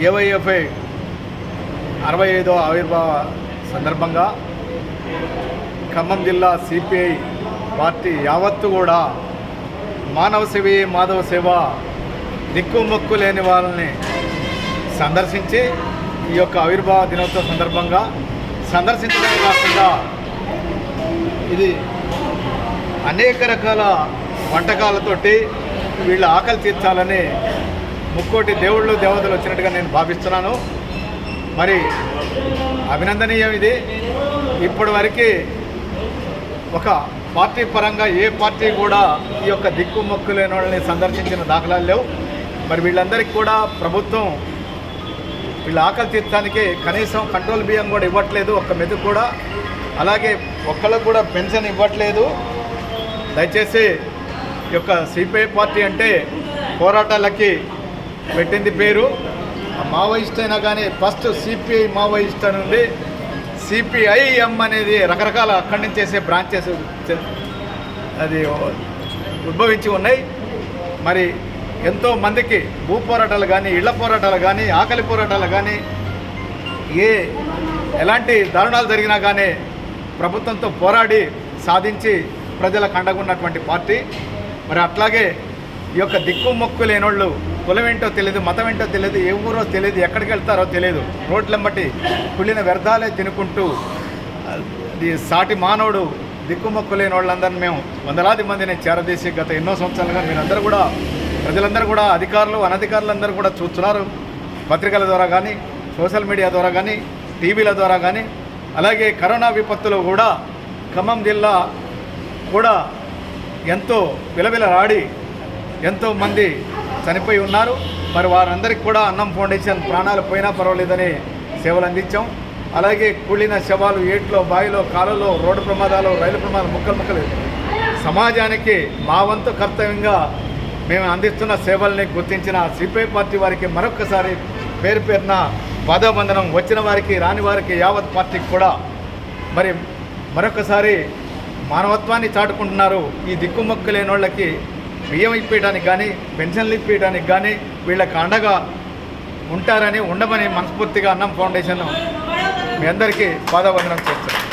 ఏవైఎఫ్ఐ అరవై ఐదో ఆవిర్భావ సందర్భంగా ఖమ్మం జిల్లా సిపిఐ పార్టీ యావత్తు కూడా మానవ సేవే మాధవ సేవ దిక్కుమొక్కు లేని వాళ్ళని సందర్శించి ఈ యొక్క ఆవిర్భావ దినోత్సవ సందర్భంగా సందర్శించడమే కాకుండా ఇది అనేక రకాల వంటకాలతోటి వీళ్ళ ఆకలి తీర్చాలని ముక్కోటి దేవుళ్ళు దేవతలు వచ్చినట్టుగా నేను భావిస్తున్నాను. మరి అభినందనీయం ఇది. ఇప్పటి వరకు ఒక పార్టీ పరంగా ఏ పార్టీ కూడా ఈ యొక్క దిక్కు మొక్కు లేని వాళ్ళని సందర్శించిన దాఖలాలు లేవు. మరి వీళ్ళందరికీ కూడా ప్రభుత్వం వీళ్ళ ఆకలి తీర్చడానికి కనీసం కంట్రోల్ బియ్యం కూడా ఇవ్వట్లేదు ఒక్క మెతుకు కూడా. అలాగే ఒక్కళ్ళకు కూడా పెన్షన్ ఇవ్వట్లేదు. దయచేసి ఈ యొక్క సిపిఐ పార్టీ అంటే పోరాటాలకి పెట్టింది పేరు. మావోయిస్ట్ అయినా కానీ ఫస్ట్ సిపిఐ మావోయిస్ట్ అని ఉంది సిపిఐఎం అనేది రకరకాల అక్కడి నుంచి చేసే బ్రాంచెస్ అది ఉద్భవించి ఉన్నాయి. మరి ఎంతో మందికి భూ పోరాటాలు కానీ ఇళ్ళ పోరాటాలు కానీ ఆకలి పోరాటాలు కానీ ఏ ఎలాంటి దారుణాలు జరిగినా కానీ ప్రభుత్వంతో పోరాడి సాధించి ప్రజల అండగున్నటువంటి పార్టీ. మరి అట్లాగే ఈ యొక్క దిక్కు మొక్కు లేనోళ్ళు కులం ఏంటో తెలియదు మతం ఏంటో తెలియదు ఏ ఊరో తెలియదు ఎక్కడికి వెళ్తారో తెలియదు రోడ్లంబట్టి కుళ్ళిన వ్యర్థాలే తినుకుంటూ అది సాటి మానవుడు దిక్కుమొక్కు లేని వాళ్ళందరినీ మేము వందలాది మందిని చేరదీసి గత ఎన్నో సంవత్సరాలుగా మీరందరూ కూడా ప్రజలందరూ కూడా అధికారులు అనధికారులందరూ కూడా చూస్తున్నారు. పత్రికల ద్వారా కానీ సోషల్ మీడియా ద్వారా కానీ టీవీల ద్వారా కానీ అలాగే కరోనా విపత్తులో కూడా ఖమ్మం జిల్లా కూడా ఎంతో విలవిలలాడి ఎంతోమంది చనిపోయి ఉన్నారు. మరి వారందరికీ కూడా అన్నం ఫౌండేషన్ ప్రాణాలు పోయినా పర్వాలేదని సేవలు అందించాం. అలాగే కూలిన శవాలు ఏట్లో బావిలో కాలువలో రోడ్డు ప్రమాదాలు రైలు ప్రమాదాలు ముక్కలు ముక్కలు. సమాజానికి మా వంతు కర్తవ్యంగా మేము అందిస్తున్న సేవల్ని గుర్తించిన సిపిఐ పార్టీ వారికి మరొకసారి పేరు పేరున పాదాబంధనం వచ్చిన వారికి రాని వారికి యావత్ పార్టీకి కూడా మరి మరొకసారి మానవత్వాన్ని చాటుకుంటున్నారు ఈ దిక్కుమొక్కు లేని వాళ్ళకి బియ్యం ఇప్పించడానికి కానీ పెన్షన్లు ఇప్పించడానికి కానీ వీళ్ళకి అండగా ఉంటారని ఉండమని మనస్ఫూర్తిగా అన్నం ఫౌండేషన్ మీ అందరికీ పాదవందనం చేస్తున్నాను.